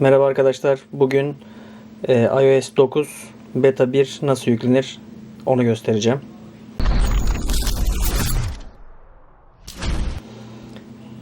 Merhaba arkadaşlar. Bugün e, iOS 9 Beta 1 nasıl yüklenir onu göstereceğim.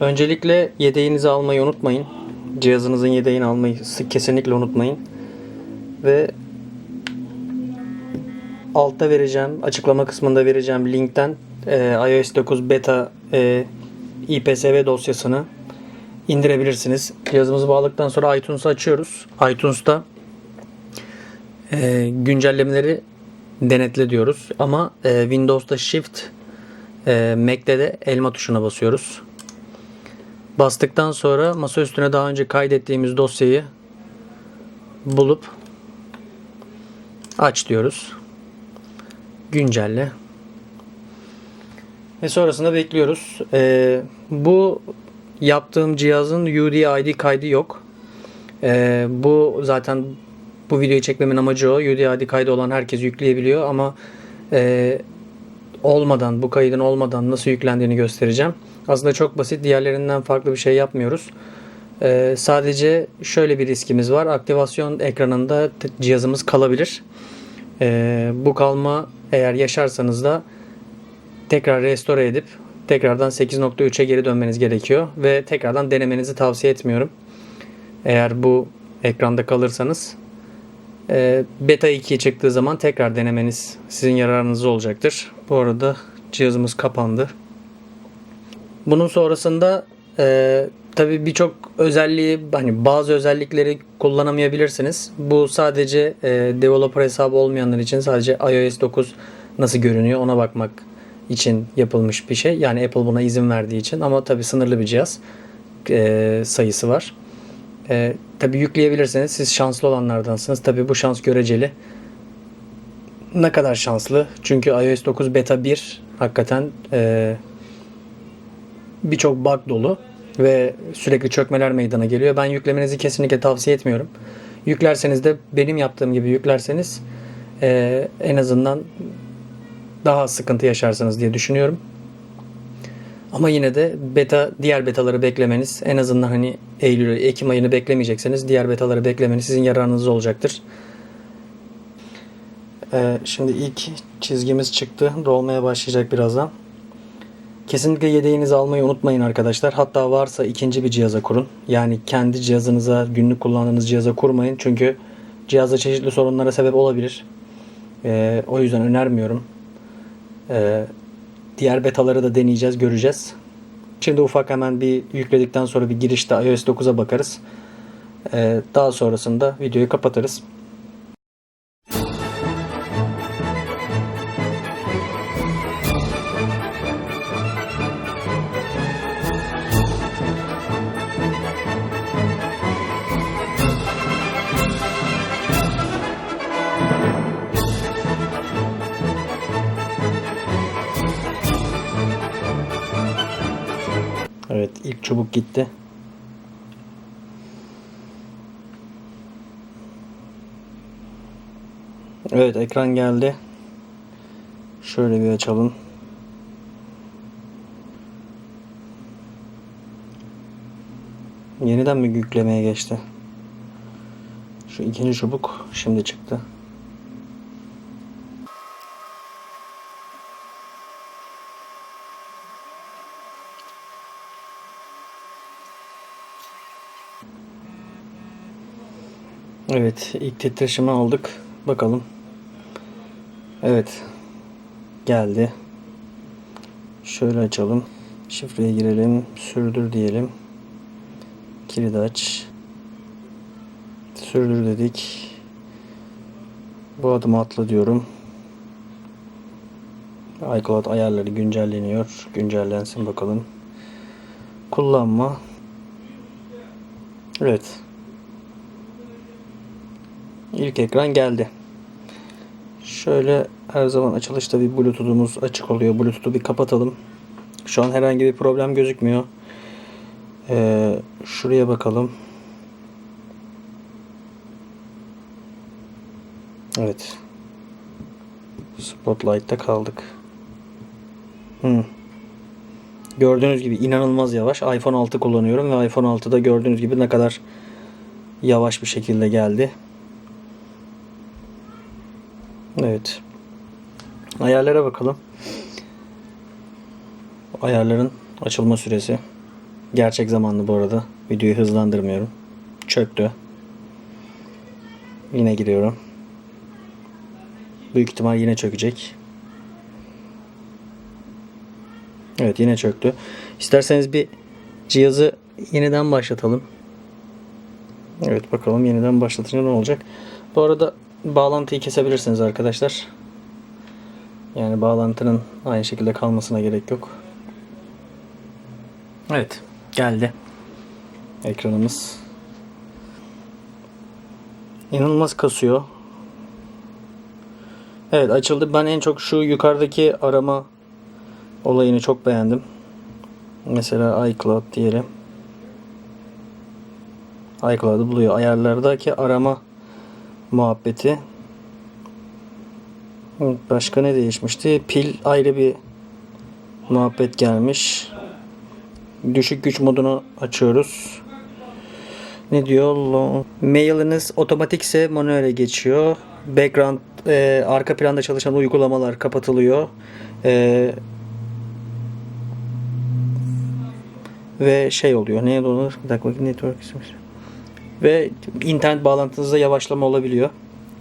Öncelikle yedeğinizi almayı unutmayın. Cihazınızın yedeğini almayı kesinlikle unutmayın. Ve altta vereceğim, açıklama kısmında vereceğim linkten e, iOS 9 Beta e, IPSV dosyasını indirebilirsiniz. Cihazımızı bağladıktan sonra iTunes'u açıyoruz. iTunes'ta e, güncellemeleri denetle diyoruz. Ama e, Windows'ta Shift, e, Mac'te de elma tuşuna basıyoruz. Bastıktan sonra masa üstüne daha önce kaydettiğimiz dosyayı bulup aç diyoruz. Güncelle. Ve sonrasında bekliyoruz. Ee, bu yaptığım cihazın UDID kaydı yok. Ee, bu zaten bu videoyu çekmemin amacı o. UDID kaydı olan herkes yükleyebiliyor ama e, olmadan bu kaydın olmadan nasıl yüklendiğini göstereceğim. Aslında çok basit. Diğerlerinden farklı bir şey yapmıyoruz. Ee, sadece şöyle bir riskimiz var. Aktivasyon ekranında cihazımız kalabilir. Ee, bu kalma eğer yaşarsanız da tekrar restore edip tekrardan 8.3'e geri dönmeniz gerekiyor ve tekrardan denemenizi tavsiye etmiyorum. Eğer bu ekranda kalırsanız e, beta 2 çıktığı zaman tekrar denemeniz sizin yararınıza olacaktır. Bu arada cihazımız kapandı. Bunun sonrasında e, tabii birçok özelliği hani bazı özellikleri kullanamayabilirsiniz. Bu sadece e, developer hesabı olmayanlar için sadece iOS 9 nasıl görünüyor ona bakmak için yapılmış bir şey. Yani Apple buna izin verdiği için ama tabii sınırlı bir cihaz e, sayısı var. E, tabii yükleyebilirseniz siz şanslı olanlardansınız. Tabii bu şans göreceli. Ne kadar şanslı? Çünkü iOS 9 beta 1 hakikaten e, birçok bug dolu ve sürekli çökmeler meydana geliyor. Ben yüklemenizi kesinlikle tavsiye etmiyorum. Yüklerseniz de benim yaptığım gibi yüklerseniz e, en azından daha sıkıntı yaşarsınız diye düşünüyorum. Ama yine de beta diğer betaları beklemeniz en azından hani Eylül, Ekim ayını beklemeyecekseniz diğer betaları beklemeniz sizin yararınıza olacaktır. Ee, şimdi ilk çizgimiz çıktı. Dolmaya başlayacak birazdan. Kesinlikle yedeğinizi almayı unutmayın arkadaşlar. Hatta varsa ikinci bir cihaza kurun. Yani kendi cihazınıza, günlük kullandığınız cihaza kurmayın. Çünkü cihazda çeşitli sorunlara sebep olabilir. Ee, o yüzden önermiyorum. Ee, diğer betaları da deneyeceğiz, göreceğiz. Şimdi ufak hemen bir yükledikten sonra bir girişte iOS 9'a bakarız. Ee, daha sonrasında videoyu kapatırız. Evet ekran geldi. Şöyle bir açalım. Yeniden mi yüklemeye geçti? Şu ikinci çubuk şimdi çıktı. Evet, ilk titreşimi aldık. Bakalım. Evet. Geldi. Şöyle açalım. Şifreye girelim. Sürdür diyelim. Kilidi aç. Sürdür dedik. Bu adımı atla diyorum. iCloud ayarları güncelleniyor. Güncellensin bakalım. Kullanma. Evet. İlk ekran geldi. Şöyle her zaman açılışta bir Bluetooth'umuz açık oluyor. Bluetooth'u bir kapatalım. Şu an herhangi bir problem gözükmüyor. Ee, şuraya bakalım. Evet. Spotlight'ta kaldık. Hmm. Gördüğünüz gibi inanılmaz yavaş. iPhone 6 kullanıyorum ve iPhone 6'da gördüğünüz gibi ne kadar yavaş bir şekilde geldi. Evet. Ayarlara bakalım. Ayarların açılma süresi. Gerçek zamanlı bu arada. Videoyu hızlandırmıyorum. Çöktü. Yine giriyorum. Büyük ihtimal yine çökecek. Evet yine çöktü. İsterseniz bir cihazı yeniden başlatalım. Evet bakalım yeniden başlatınca ne olacak. Bu arada bağlantıyı kesebilirsiniz arkadaşlar. Yani bağlantının aynı şekilde kalmasına gerek yok. Evet geldi. Ekranımız. İnanılmaz kasıyor. Evet açıldı. Ben en çok şu yukarıdaki arama olayını çok beğendim. Mesela iCloud diyelim. iCloud'u buluyor. Ayarlardaki arama muhabbeti. Başka ne değişmişti? Pil ayrı bir muhabbet gelmiş. Düşük güç modunu açıyoruz. Ne diyor? Mailiniz otomatikse manuele geçiyor. Background e, arka planda çalışan uygulamalar kapatılıyor. E, ve şey oluyor. Ne olur? Bir dakika bakayım, network ismi. Ve internet bağlantınızda yavaşlama olabiliyor.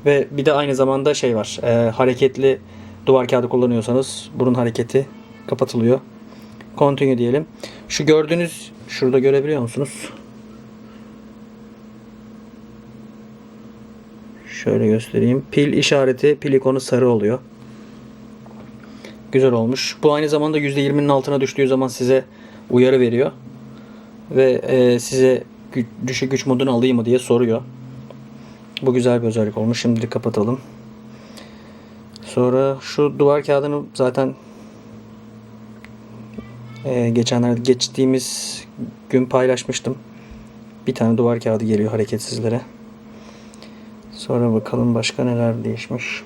Ve bir de aynı zamanda şey var. e, hareketli duvar kağıdı kullanıyorsanız bunun hareketi kapatılıyor. Continue diyelim. Şu gördüğünüz şurada görebiliyor musunuz? Şöyle göstereyim. Pil işareti, pil ikonu sarı oluyor. Güzel olmuş. Bu aynı zamanda %20'nin altına düştüğü zaman size uyarı veriyor. Ve e, size düşük güç modunu alayım mı diye soruyor. Bu güzel bir özellik olmuş. Şimdi kapatalım. Sonra şu duvar kağıdını zaten e, geçenlerde geçtiğimiz gün paylaşmıştım. Bir tane duvar kağıdı geliyor hareketsizlere. Sonra bakalım başka neler değişmiş.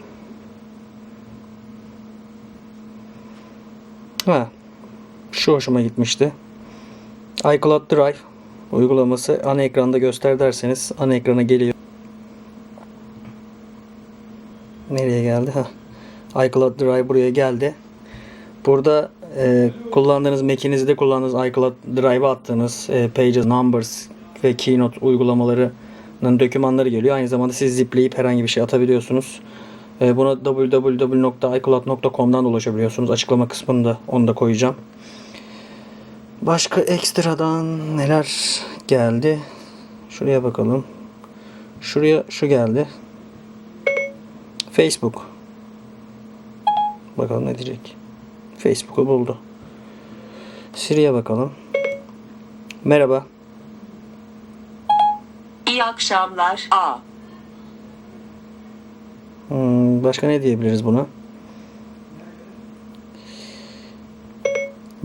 Ha, şu hoşuma gitmişti. iCloud Drive uygulaması ana ekranda göster derseniz ana ekrana geliyor. Nereye geldi? Ha. iCloud Drive buraya geldi. Burada e, kullandığınız Mac'inizde kullandığınız iCloud Drive'a attığınız e, Pages, Numbers ve Keynote uygulamalarının dokümanları geliyor. Aynı zamanda siz zipleyip herhangi bir şey atabiliyorsunuz. E, buna www.icloud.com'dan da ulaşabiliyorsunuz. Açıklama kısmında onu da koyacağım. Başka ekstradan neler geldi? Şuraya bakalım. Şuraya şu geldi. Facebook. Bakalım ne diyecek. Facebook'u buldu. Siri'ye bakalım. Merhaba. İyi akşamlar. A. Hmm, başka ne diyebiliriz buna?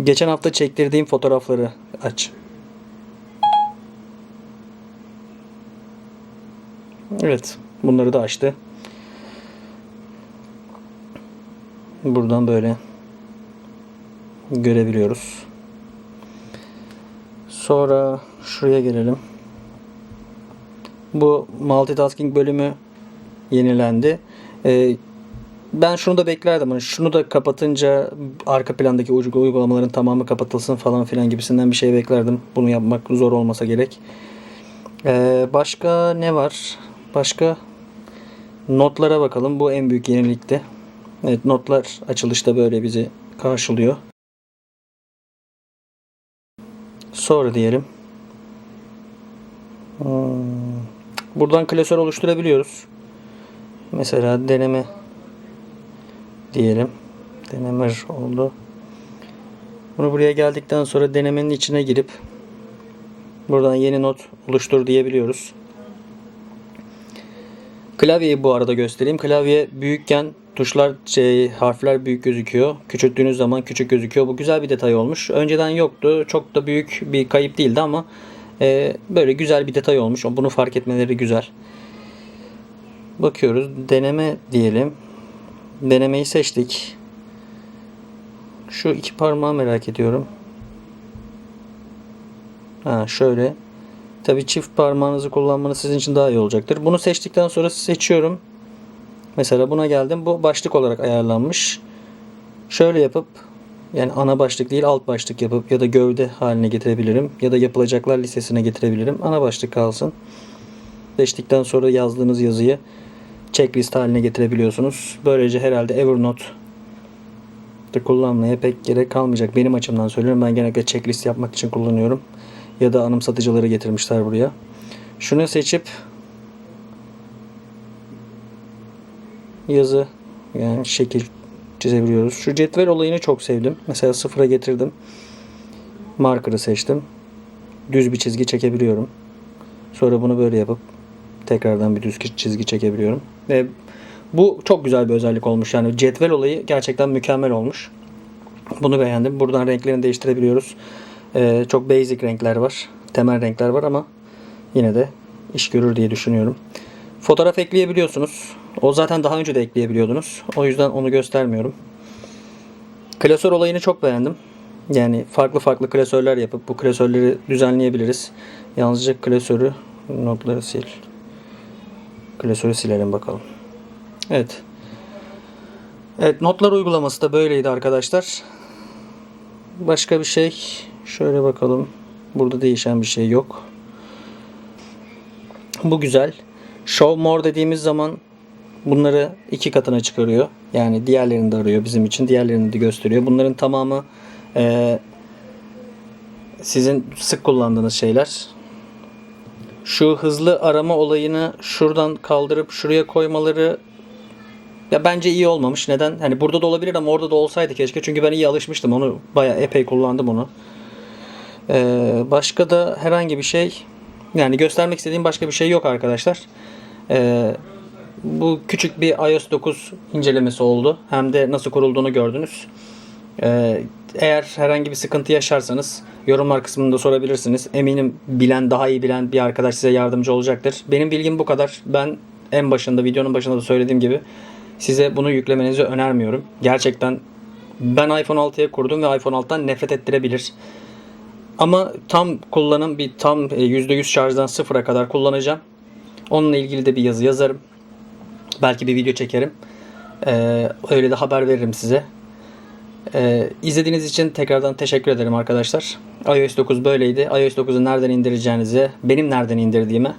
Geçen hafta çektirdiğim fotoğrafları aç. Evet. Bunları da açtı. Buradan böyle görebiliyoruz. Sonra şuraya gelelim. Bu multitasking bölümü yenilendi. Ee, ben şunu da beklerdim. Hani şunu da kapatınca arka plandaki uygu- uygulamaların tamamı kapatılsın falan filan gibisinden bir şey beklerdim. Bunu yapmak zor olmasa gerek. Ee, başka ne var? Başka notlara bakalım. Bu en büyük yenilikti. Evet notlar açılışta böyle bizi karşılıyor. Sonra diyelim. Hmm, Buradan klasör oluşturabiliyoruz. Mesela deneme diyelim. Denemer oldu. Bunu buraya geldikten sonra denemenin içine girip buradan yeni not oluştur diyebiliyoruz. Klavyeyi bu arada göstereyim. Klavye büyükken tuşlar şey, harfler büyük gözüküyor. Küçülttüğünüz zaman küçük gözüküyor. Bu güzel bir detay olmuş. Önceden yoktu. Çok da büyük bir kayıp değildi ama e, böyle güzel bir detay olmuş. Bunu fark etmeleri güzel. Bakıyoruz. Deneme diyelim. Denemeyi seçtik. Şu iki parmağı merak ediyorum. Ha şöyle Tabi çift parmağınızı kullanmanız sizin için daha iyi olacaktır. Bunu seçtikten sonra seçiyorum. Mesela buna geldim. Bu başlık olarak ayarlanmış. Şöyle yapıp yani ana başlık değil alt başlık yapıp ya da gövde haline getirebilirim. Ya da yapılacaklar listesine getirebilirim. Ana başlık kalsın. Seçtikten sonra yazdığınız yazıyı checklist haline getirebiliyorsunuz. Böylece herhalde Evernote de kullanmaya pek gerek kalmayacak. Benim açımdan söylüyorum. Ben genellikle checklist yapmak için kullanıyorum. Ya da anımsatıcıları getirmişler buraya. Şunu seçip yazı yani şekil çizebiliyoruz. Şu cetvel olayını çok sevdim. Mesela sıfıra getirdim. Marker'ı seçtim. Düz bir çizgi çekebiliyorum. Sonra bunu böyle yapıp tekrardan bir düz çizgi çekebiliyorum. Ve bu çok güzel bir özellik olmuş. Yani cetvel olayı gerçekten mükemmel olmuş. Bunu beğendim. Buradan renklerini değiştirebiliyoruz. Ee, çok basic renkler var. Temel renkler var ama yine de iş görür diye düşünüyorum. Fotoğraf ekleyebiliyorsunuz. O zaten daha önce de ekleyebiliyordunuz. O yüzden onu göstermiyorum. Klasör olayını çok beğendim. Yani farklı farklı klasörler yapıp bu klasörleri düzenleyebiliriz. Yalnızca klasörü notları sil. Klasörü silelim bakalım. Evet. Evet notlar uygulaması da böyleydi arkadaşlar. Başka bir şey şöyle bakalım. Burada değişen bir şey yok. Bu güzel. Show more dediğimiz zaman bunları iki katına çıkarıyor. Yani diğerlerini de arıyor bizim için. Diğerlerini de gösteriyor. Bunların tamamı eee, sizin sık kullandığınız şeyler. Şu hızlı arama olayını şuradan kaldırıp şuraya koymaları ya bence iyi olmamış. Neden? Hani burada da olabilir ama orada da olsaydı keşke. Çünkü ben iyi alışmıştım. Onu bayağı epey kullandım onu. Ee, başka da herhangi bir şey yani göstermek istediğim başka bir şey yok arkadaşlar. Ee, bu küçük bir iOS 9 incelemesi oldu. Hem de nasıl kurulduğunu gördünüz. Ee, eğer herhangi bir sıkıntı yaşarsanız yorumlar kısmında sorabilirsiniz. Eminim bilen, daha iyi bilen bir arkadaş size yardımcı olacaktır. Benim bilgim bu kadar. Ben en başında, videonun başında da söylediğim gibi size bunu yüklemenizi önermiyorum. Gerçekten ben iPhone 6'ya kurdum ve iPhone 6'dan nefret ettirebilir. Ama tam kullanım bir tam e, %100 şarjdan sıfıra kadar kullanacağım. Onunla ilgili de bir yazı yazarım. Belki bir video çekerim. Ee, öyle de haber veririm size. Ee, izlediğiniz için tekrardan teşekkür ederim arkadaşlar. iOS 9 böyleydi. iOS 9'u nereden indireceğinize, benim nereden indirdiğime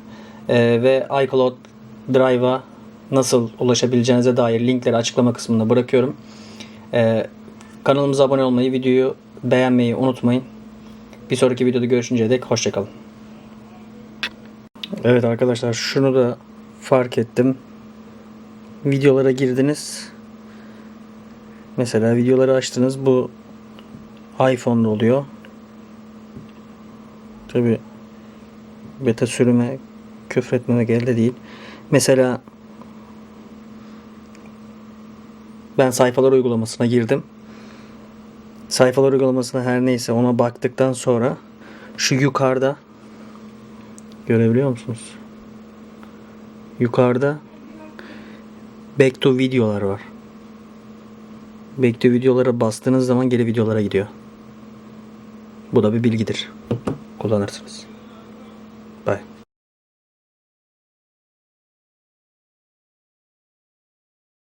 e, ve iCloud Drive'a nasıl ulaşabileceğinize dair linkleri açıklama kısmına bırakıyorum. Ee, kanalımıza abone olmayı, videoyu beğenmeyi unutmayın. Bir sonraki videoda görüşünceye dek hoşçakalın. Evet arkadaşlar şunu da fark ettim. Videolara girdiniz. Mesela videoları açtınız. Bu iPhone'da oluyor. Tabi beta sürüme küfretmemek elde değil. Mesela ben sayfalar uygulamasına girdim. Sayfalar uygulamasına her neyse ona baktıktan sonra şu yukarıda görebiliyor musunuz? Yukarıda back to videolar var. To videolara bastığınız zaman geri videolara gidiyor. Bu da bir bilgidir. Kullanırsınız. Bye.